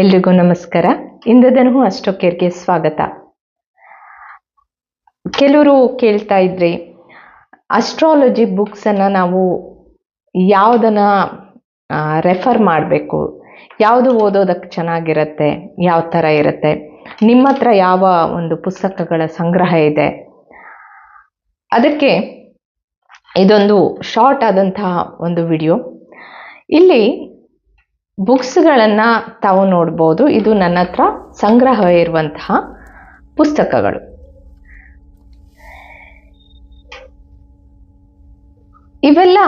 ಎಲ್ರಿಗೂ ನಮಸ್ಕಾರ. ಇಂದದನು ಅಷ್ಟೊಕ್ಕೇರ್ಗೆ ಸ್ವಾಗತ. ಕೆಲವರು ಕೇಳ್ತಾ ಇದ್ರಿ ಅಸ್ಟ್ರಾಲಜಿ ಬುಕ್ಸನ್ನು ನಾವು ಯಾವುದನ್ನು ರೆಫರ್ ಮಾಡಬೇಕು, ಯಾವುದು ಓದೋದಕ್ಕೆ ಚೆನ್ನಾಗಿರುತ್ತೆ, ಯಾವ ಥರ ಇರುತ್ತೆ, ನಿಮ್ಮ ಹತ್ರ ಯಾವ ಒಂದು ಪುಸ್ತಕಗಳ ಸಂಗ್ರಹ ಇದೆ, ಅದಕ್ಕೆ ಇದೊಂದು ಶಾರ್ಟ್ ಆದಂತಹ ಒಂದು ವಿಡಿಯೋ ಇಲ್ಲಿ ಬುಕ್ಸ್ಗಳನ್ನು ತಾವು ನೋಡ್ಬೋದು. ಇದು ನನ್ನ ಹತ್ರ ಸಂಗ್ರಹ ಇರುವಂತಹ ಪುಸ್ತಕಗಳು. ಇವೆಲ್ಲ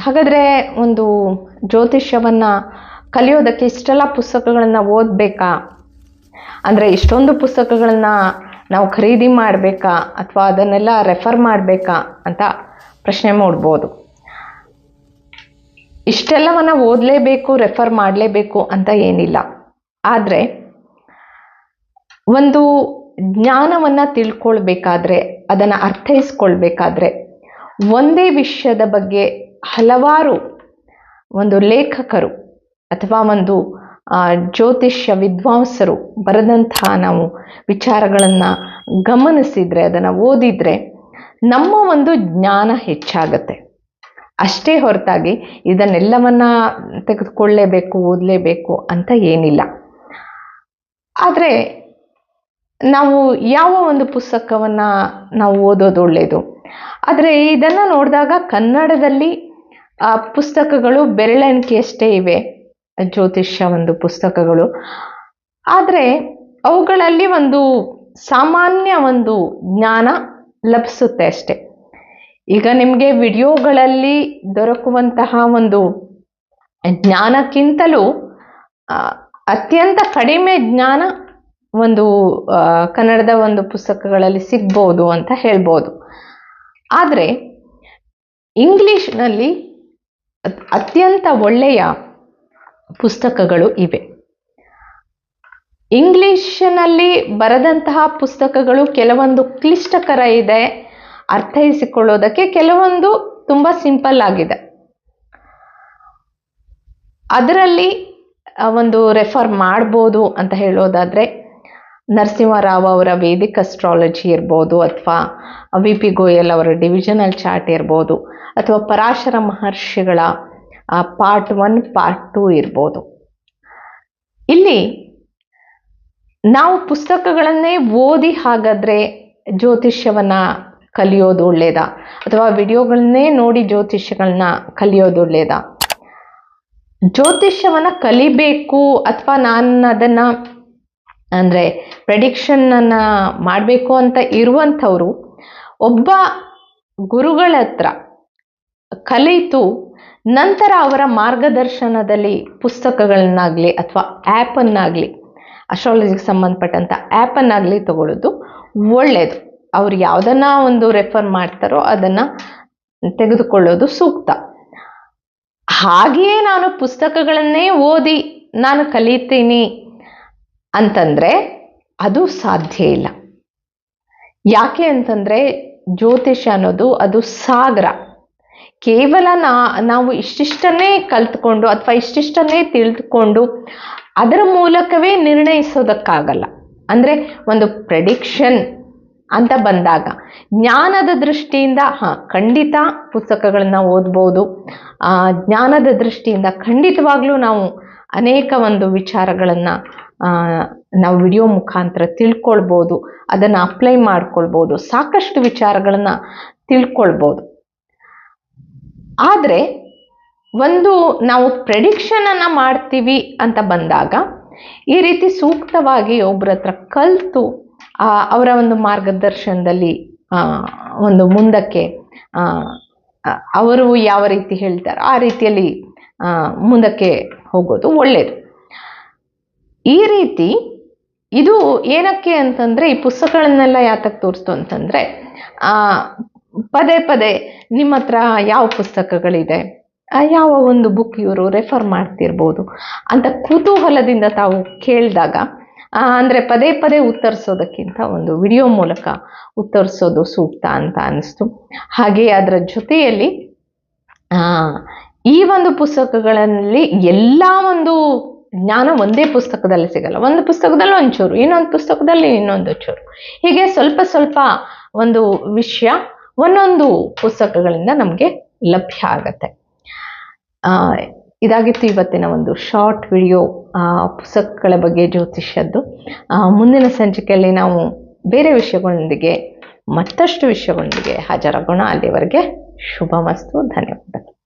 ಹಾಗಾದರೆ ಒಂದು ಜ್ಯೋತಿಷ್ಯವನ್ನು ಕಲಿಯೋದಕ್ಕೆ ಇಷ್ಟೆಲ್ಲ ಪುಸ್ತಕಗಳನ್ನು ಓದಬೇಕಾ? ಅಂದರೆ ಇಷ್ಟೊಂದು ಪುಸ್ತಕಗಳನ್ನು ನಾವು ಖರೀದಿ ಮಾಡಬೇಕಾ? ಅಥವಾ ಅದನ್ನೆಲ್ಲ ರೆಫರ್ ಮಾಡಬೇಕಾ ಅಂತ ಪ್ರಶ್ನೆ ಮೂಡ್ಬೋದು. ಇಷ್ಟೆಲ್ಲವನ್ನು ಓದಲೇಬೇಕು ರೆಫರ್ ಮಾಡಲೇಬೇಕು ಅಂತ ಏನಿಲ್ಲ. ಆದರೆ ಒಂದು ಜ್ಞಾನವನ್ನು ತಿಳ್ಕೊಳ್ಬೇಕಾದ್ರೆ, ಅದನ್ನು ಅರ್ಥೈಸ್ಕೊಳ್ಬೇಕಾದ್ರೆ, ಒಂದೇ ವಿಷಯದ ಬಗ್ಗೆ ಹಲವಾರು ಒಂದು ಲೇಖಕರು ಅಥವಾ ಒಂದು ಜ್ಯೋತಿಷ್ಯ ವಿದ್ವಾಂಸರು ಬರೆದಂತಹ ನಾವು ವಿಚಾರಗಳನ್ನು ಗಮನಿಸಿದರೆ, ಅದನ್ನು ಓದಿದರೆ ನಮ್ಮ ಒಂದು ಜ್ಞಾನ ಹೆಚ್ಚಾಗತ್ತೆ. ಅಷ್ಟೇ ಹೊರತಾಗಿ ಇದನ್ನೆಲ್ಲವನ್ನ ತೆಗೆದುಕೊಳ್ಳಲೇಬೇಕು ಓದಲೇಬೇಕು ಅಂತ ಏನಿಲ್ಲ. ಆದರೆ ನಾವು ಯಾವ ಒಂದು ಪುಸ್ತಕವನ್ನು ನಾವು ಓದೋದು ಒಳ್ಳೆಯದು ಆದರೆ ಇದನ್ನು ನೋಡಿದಾಗ ಕನ್ನಡದಲ್ಲಿ ಪುಸ್ತಕಗಳು ಬೆರಳೆಣಿಕೆಯಷ್ಟೇ ಇವೆ, ಜ್ಯೋತಿಷ್ಯ ಒಂದು ಪುಸ್ತಕಗಳು. ಆದರೆ ಅವುಗಳಲ್ಲಿ ಒಂದು ಸಾಮಾನ್ಯ ಒಂದು ಜ್ಞಾನ ಲಭಿಸುತ್ತೆ ಅಷ್ಟೆ. ಈಗ ನಿಮಗೆ ವಿಡಿಯೋಗಳಲ್ಲಿ ದೊರಕುವಂತಹ ಒಂದು ಜ್ಞಾನಕ್ಕಿಂತಲೂ ಅತ್ಯಂತ ಕಡಿಮೆ ಜ್ಞಾನ ಒಂದು ಕನ್ನಡದ ಒಂದು ಪುಸ್ತಕಗಳಲ್ಲಿ ಸಿಗ್ಬೋದು ಅಂತ ಹೇಳ್ಬೋದು. ಆದರೆ, ಇಂಗ್ಲೀಷ್ನಲ್ಲಿ ಅತ್ಯಂತ ಒಳ್ಳೆಯ ಪುಸ್ತಕಗಳು ಇವೆ. ಇಂಗ್ಲಿಷ್ನಲ್ಲಿ ಬರೆದಂತಹ ಪುಸ್ತಕಗಳು ಕೆಲವೊಂದು ಕ್ಲಿಷ್ಟಕರ ಇದೆ. ಅರ್ಥೈಸಿಕೊಳ್ಳೋದಕ್ಕೆ ಕೆಲವೊಂದು ತುಂಬ ಸಿಂಪಲ್ ಆಗಿದೆ. ಅದರಲ್ಲಿ ಒಂದು ರೆಫರ್ ಮಾಡ್ಬೋದು ಅಂತ ಹೇಳೋದಾದರೆ, ನರಸಿಂಹರಾವ್ ಅವರ ವೇದಿಕ್ ಅಸ್ಟ್ರಾಲಜಿ ಇರ್ಬೋದು, ಅಥವಾ ವಿ ಪಿ ಗೋಯಲ್ ಅವರ ಡಿವಿಷನಲ್ ಚಾರ್ಟ್ ಇರ್ಬೋದು, ಅಥವಾ ಪರಾಶರ ಮಹರ್ಷಿಗಳ ಪಾರ್ಟ್ ಒನ್ ಪಾರ್ಟ್ ಟೂ ಇರ್ಬೋದು. ಇಲ್ಲಿ ನಾವು ಪುಸ್ತಕಗಳನ್ನೇ ಓದಿ ಹಾಗಾದರೆ ಜ್ಯೋತಿಷ್ಯವನ್ನು ಕಲಿಯೋದು ಒಳ್ಳೆಯದಾ ಅಥವಾ ವಿಡಿಯೋಗಳನ್ನೇ ನೋಡಿ ಜ್ಯೋತಿಷ್ಯಗಳನ್ನ ಕಲಿಯೋದು ಒಳ್ಳೆಯದಾ ಜ್ಯೋತಿಷ್ಯವನ್ನು ಕಲಿಬೇಕು ಅಥವಾ ನಾನು ಅದನ್ನು ಅಂದರೆ ಪ್ರೆಡಿಕ್ಷನ್ನನ್ನು ಮಾಡಬೇಕು ಅಂತ ಇರುವಂಥವರು, ಒಬ್ಬ ಗುರುಗಳ ಹತ್ರ ಕಲಿತು ನಂತರ ಅವರ ಮಾರ್ಗದರ್ಶನದಲ್ಲಿ ಪುಸ್ತಕಗಳನ್ನಾಗಲಿ ಅಥವಾ ಆ್ಯಪನ್ನಾಗಲಿ ಅಸ್ಟ್ರಾಲಜಿಗೆ ಸಂಬಂಧಪಟ್ಟಂಥ ಆ್ಯಪನ್ನಾಗಲಿ ತಗೊಳ್ಳೋದು ಒಳ್ಳೆಯದು ಅವ್ರು ಯಾವುದನ್ನ ಒಂದು ರೆಫರ್ ಮಾಡ್ತಾರೋ ಅದನ್ನ ತೆಗೆದುಕೊಳ್ಳೋದು ಸೂಕ್ತ. ಹಾಗೆಯೇ ನಾನು ಪುಸ್ತಕಗಳನ್ನೇ ಓದಿ ನಾನು ಕಲಿತೀನಿ ಅಂತಂದರೆ ಅದು ಸಾಧ್ಯ ಇಲ್ಲ. ಯಾಕೆ ಅಂತಂದರೆ ಜ್ಯೋತಿಷ್ಯ ಅನ್ನೋದು ಅದು ಸಾಗರ. ಕೇವಲ ನಾ, ನಾವು ಇಷ್ಟಿಷ್ಟನ್ನೇ ಕಲ್ತ್ಕೊಂಡು ಅಥವಾ ಇಷ್ಟಿಷ್ಟನ್ನೇ ತಿಳಿದುಕೊಂಡು ಅದರ ಮೂಲಕವೇ ನಿರ್ಣಯಿಸೋದಕ್ಕಾಗಲ್ಲ. ಅಂದರೆ ಒಂದು ಪ್ರೆಡಿಕ್ಷನ್ ಅಂತ ಬಂದಾಗ ಜ್ಞಾನದ ದೃಷ್ಟಿಯಿಂದ, ಹಾಂ, ಖಂಡಿತ ಪುಸ್ತಕಗಳನ್ನ ಓದ್ಬೋದು. ಜ್ಞಾನದ ದೃಷ್ಟಿಯಿಂದ ಖಂಡಿತವಾಗ್ಲೂ ನಾವು ಅನೇಕ ಒಂದು ವಿಚಾರಗಳನ್ನು ನಾವು ವಿಡಿಯೋ ಮುಖಾಂತರ ತಿಳ್ಕೊಳ್ಬೋದು, ಅದನ್ನು ಅಪ್ಲೈ ಮಾಡ್ಕೊಳ್ಬೋದು, ಸಾಕಷ್ಟು ವಿಚಾರಗಳನ್ನು ತಿಳ್ಕೊಳ್ಬೋದು. ಆದರೆ, ಒಂದು ನಾವು ಪ್ರೆಡಿಕ್ಷನನ್ನು ಮಾಡ್ತೀವಿ ಅಂತ ಬಂದಾಗ, ಈ ರೀತಿ ಸೂಕ್ತವಾಗಿ ಒಬ್ಬರ ಹತ್ರ ಕಲಿತು ಅವರ ಒಂದು ಮಾರ್ಗದರ್ಶನದಲ್ಲಿ ಒಂದು ಮುಂದಕ್ಕೆ ಅವರು ಯಾವ ರೀತಿ ಹೇಳ್ತಾರೋ ಆ ರೀತಿಯಲ್ಲಿ ಮುಂದಕ್ಕೆ ಹೋಗೋದು ಒಳ್ಳೆಯದು ಈ ರೀತಿ ಇದು ಏನಕ್ಕೆ ಅಂತಂದರೆ, ಈ ಪುಸ್ತಕಗಳನ್ನೆಲ್ಲ ಯಾತಕ್ಕೆ ತೋರಿಸ್ತು ಅಂತಂದರೆ ಪದೇ ಪದೇ ನಿಮ್ಮ ಹತ್ರ ಯಾವ ಪುಸ್ತಕಗಳಿದೆ ಯಾವ ಒಂದು ಬುಕ್ ಇವರು ರೆಫರ್ ಮಾಡ್ತಿರ್ಬೋದು ಅಂತ ಕುತೂಹಲದಿಂದ ತಾವು ಕೇಳಿದಾಗ ಅಂದರೆ ಪದೇ ಪದೇ ಉತ್ತರಿಸೋದಕ್ಕಿಂತ ಒಂದು ವಿಡಿಯೋ ಮೂಲಕ ಉತ್ತರಿಸೋದು ಸೂಕ್ತ ಅಂತ ಅನ್ನಿಸ್ತು. ಹಾಗೆ ಅದರ ಜೊತೆಯಲ್ಲಿ ಈ ಒಂದು ಪುಸ್ತಕಗಳಲ್ಲಿ ಎಲ್ಲ ಒಂದು ಜ್ಞಾನ ಒಂದೇ ಪುಸ್ತಕದಲ್ಲಿ ಸಿಗಲ್ಲ. ಒಂದು ಪುಸ್ತಕದಲ್ಲಿ ಒಂಚೂರು ಇನ್ನೊಂದು ಪುಸ್ತಕದಲ್ಲಿ ಇನ್ನೊಂದು ಚೂರು. ಹೀಗೆ ಸ್ವಲ್ಪ ಸ್ವಲ್ಪ ಒಂದು ವಿಷಯ ಒಂದೊಂದು ಪುಸ್ತಕಗಳಿಂದ ನಮಗೆ ಲಭ್ಯ ಆಗತ್ತೆ. ಇದಾಗಿತ್ತು ಇವತ್ತಿನ ಒಂದು ಶಾರ್ಟ್ ವಿಡಿಯೋ ಪುಸ್ತಕಗಳ ಬಗ್ಗೆ ಜ್ಯೋತಿಷ್ಯದ್ದು. ಮುಂದಿನ ಸಂಚಿಕೆಯಲ್ಲಿ ನಾವು ಬೇರೆ ವಿಷಯಗಳೊಂದಿಗೆ, ಮತ್ತಷ್ಟು ವಿಷಯಗಳೊಂದಿಗೆ ಹಾಜರಾಗೋಣ. ಅಲ್ಲಿವರೆಗೆ ಶುಭ ಮಸ್ತು ಧನ್ಯವಾದಗಳು.